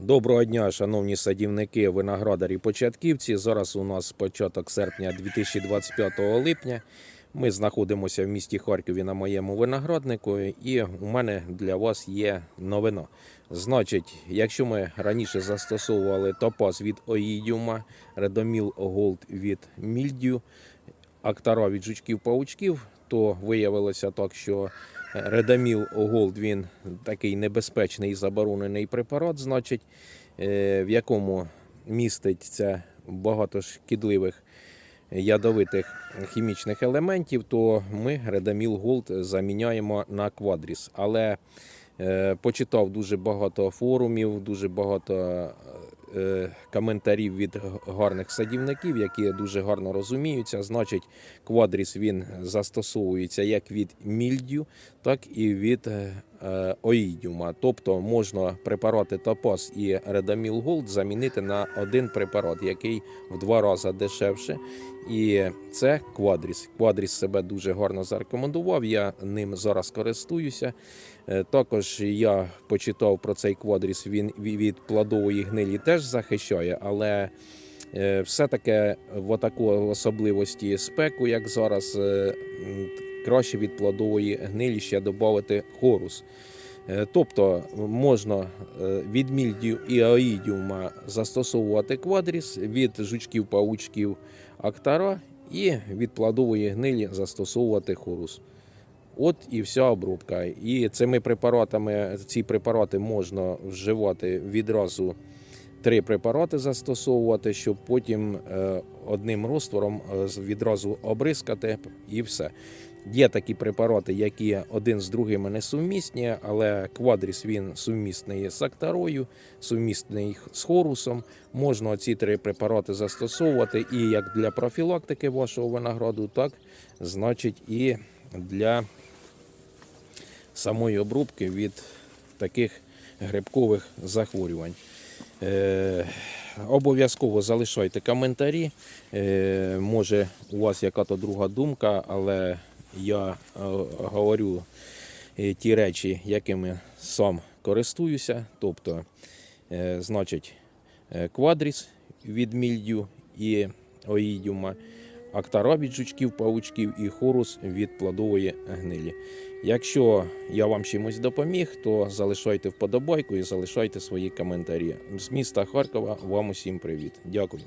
Доброго дня, шановні садівники, виноградарі, початківці. Зараз у нас початок серпня 2025 липня. Ми знаходимося в місті Харкові на моєму винограднику, і у мене для вас є новина. Значить, якщо ми раніше застосовували топаз від оїдіума, редоміл голд від мільдю, актара від жучків-паучків, то виявилося так, що Редаміл Голд він такий небезпечний і заборонений препарат, значить, е, в якому міститься багато шкідливих ядовитих хімічних елементів, то ми Редаміл Голд заміняємо на квадріс. Але е, почитав дуже багато форумів, дуже багато коментарів від гарних садівників, які дуже гарно розуміються. Значить, квадріс він застосовується як від мільдю, так і від е, е, оїдіума. Тобто можна препарати Топаз і Редаміл Голд замінити на один препарат, який в два рази дешевше. І це квадріс. Квадріс себе дуже гарно зарекомендував. Я ним зараз користуюся. Е, Також я почитав про цей квадріс. Він від плодової гнилі теж захищає, але е, все-таки в таку особливості спеку, як зараз, е, краще від плодової гнилі ще додати хорус. Е, Тобто можна від мільдію і аїдіума застосовувати квадріс, від жучків-паучків актара і від плодової гнилі застосовувати хорус. От і вся обробка. І цими препаратами, ці препарати можна вживати відразу три препарати застосовувати, щоб потім е, одним розтвором е, відразу обрискати і все. Є такі препарати, які один з другими не сумісні, але квадріс він сумісний з актарою, сумісний з хорусом. Можна ці три препарати застосовувати і як для профілактики вашого винограду, так значить і для самої обробки від таких грибкових захворювань. Е, обов'язково залишайте коментарі. Е, може, у вас яка-то друга думка, але я е, говорю ті речі, якими сам користуюся. Тобто, значить, квадріс від мільдю і оїдіума, актара від жучків, паучків і хорус від плодової гнилі. Якщо я вам чимось допоміг, то залишайте вподобайку і залишайте свої коментарі. З міста Харкова вам усім привіт. Дякую.